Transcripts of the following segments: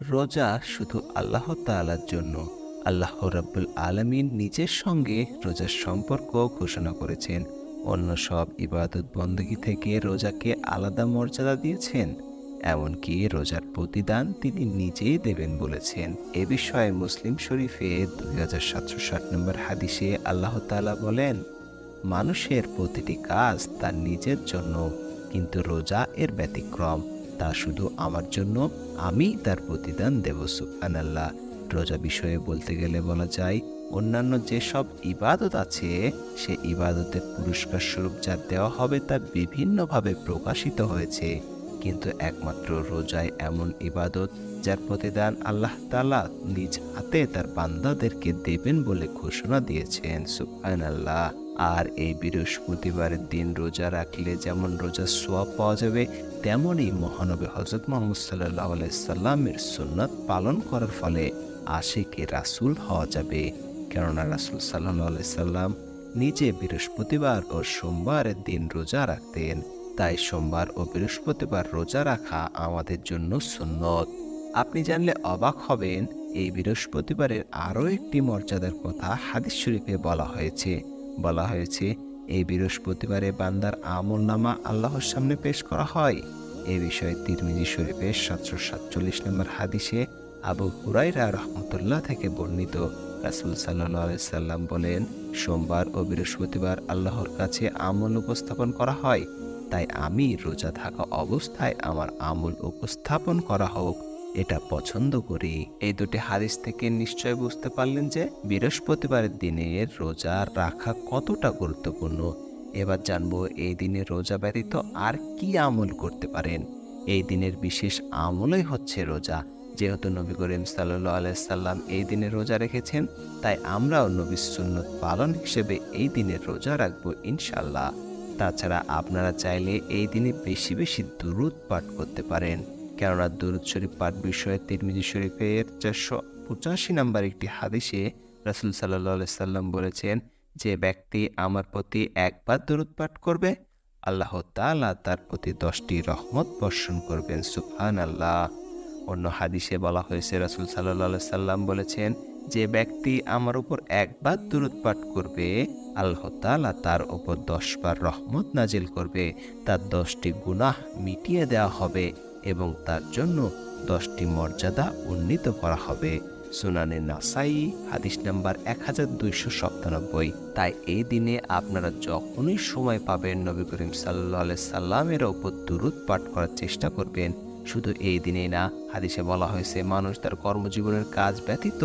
রোজা শুধু আল্লাহ তাআলার জন্য। আল্লাহ রাব্বুল আলামিন নিজের সঙ্গে রোজার সম্পর্ক ঘোষণা করেছেন। অন্য সব ইবাদত বন্দগি থেকে রোজাকে আলাদা মর্যাদা দিয়েছেন। এমনকি রোজার প্রতিদান তিনি নিজেই দেবেন বলেছেন। এ বিষয়ে মুসলিম শরীফে দুই হাজার সাতশো ষাট নম্বর হাদিসে আল্লাহ তাআলা বলেন, মানুষের প্রতিটি কাজ তার নিজের জন্য, কিন্তু রোজা এর ব্যতিক্রম। তা শুধু আমার জন্য, আমি তার প্রতিদান দেব, সুবহানাল্লাহ। রোজা বিষয়ে বলতে গেলে বলা যায়, অন্যান্য যেসব ইবাদত আছে, সে ইবাদতের পুরস্কার স্বরূপ যা দেওয়া হবে তা বিভিন্নভাবে প্রকাশিত হয়েছে। কিন্তু একমাত্র রোজায় এমন ইবাদত যার প্রতিদান আল্লাহ তালা নিজ হাতে তার বান্দাদেরকে দেবেন বলে ঘোষণা দিয়েছেন, সুবহানাল্লাহ। আর এই বৃহস্পতিবারের দিন রোজা রাখলে যেমন রোজার সোয়াব পাওয়া যাবে, তেমনই মহানবী হজরত মোহাম্মদ সাল্লাহ আলাইসাল্লামের সুন্নত পালন করার ফলে আশিকে রাসূল হওয়া যাবে। কেননা রাসূল সাল্লাহ সাল্লাম নিজে বৃহস্পতিবার ও সোমবারের দিন রোজা রাখতেন। তাই সোমবার ও বৃহস্পতিবার রোজা রাখা আমাদের জন্য সুন্নত। আপনি জানলে অবাক হবেন, এই বৃহস্পতিবারের আরও একটি মর্যাদার কথা হাদিস শরীফে বলা হয়েছে। বলা হয়েছে, এই বৃহস্পতিবারে বান্দার আমল নামা আল্লাহর সামনে পেশ করা হয়। এ বিষয়ে তিরমিজি শরীফের সাতশো সাতচল্লিশ নম্বর হাদিসে আবু হুরাইরা রহমতুল্লাহ থেকে বর্ণিত। রাসুল সাল্লাহ সাল্লাম বলেন, সোমবার ও বৃহস্পতিবার আল্লাহর কাছে আমল উপস্থাপন করা হয়। তাই আমি রোজা থাকা অবস্থায় আমার আমল উপস্থাপন করা হোক। এটা পছন্দ করি। এই দুটি হাদিস থেকে নিশ্চয় বুঝতে পারলেন যে, বৃহস্পতিবারের দিনে রোজা রাখা কতটা গুরুত্বপূর্ণ। এবার জানব এই দিনে রোজা ব্যতীত আর কি আমল করতে পারেন। এই দিনের বিশেষ আমলই হচ্ছে রোজা। যেহেতু নবী করিম সাল্লু আলাইসাল্লাম এই দিনে রোজা রেখেছেন, তাই আমরাও নবী সুন্নত পালন হিসেবে এই দিনে রোজা রাখব ইনশাল্লাহ তাছাড়া আপনারা চাইলে এই দিনে বেশি বেশি দুরুদ পাঠ করতে পারেন। কেননা দুরুদ শরীফ পাঠ বিষয়ে তিরমিজি শরীফের চারশো পঁচাশি নাম্বার একটি হাদিসে রাসুল সাল্লাহ সাল্লাম বলেছেন, যে ব্যক্তি আমার প্রতি একবার দরুদ পাঠ করবে, আল্লাহ তাআলা তার প্রতি দশটি রহমত বর্ষণ করবেন। সুফহান আল্লাহ অন্য হাদিসে বলা হয়েছে, রাসুল সাল্লাহ সাল্লাম বলেছেন, যে ব্যক্তি আমার উপর একবার দূরত পাঠ করবে, আল্লাহ তাআলা তার উপর দশবার রহমত নাজিল করবে। তার দশটি গুনাহ মিটিয়ে দেওয়া হবে। এবং তার জন্য দশটি মর্যাদা উন্নীত করা হবে। সুনানে নাসাই, হাদিস নাম্বার এক হাজার দুইশো সপ্তানব্বই তাই এই দিনে আপনারা যখনই সময় পাবেন, নবী করিম সাল্লা সাল্লামের ওপর দুরুদ পাঠ করার চেষ্টা করবেন। শুধু এই দিনেই না, হাদিসে বলা হয়েছে, মানুষ তার কর্মজীবনের কাজ ব্যতীত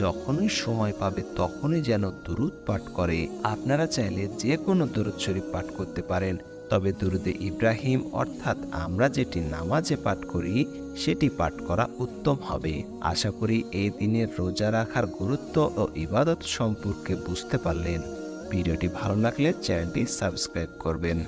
যখনই সময় পাবে তখনই যেন দুরুদ পাঠ করে। আপনারা চাইলে যে কোনো দুরুদ শরীফ পাঠ করতে পারেন। তবে দুরুদে ইব্রাহিম, অর্থাৎ আমরা যেটি নামাজে পাঠ করি, সেটি পাঠ করা উত্তম হবে। আশা করি এই দিনের রোজা রাখার গুরুত্ব ও ইবাদত সম্পর্কে বুঝতে পারলেন। ভিডিওটি ভালো লাগলে চ্যানেলটি সাবস্ক্রাইব করবেন।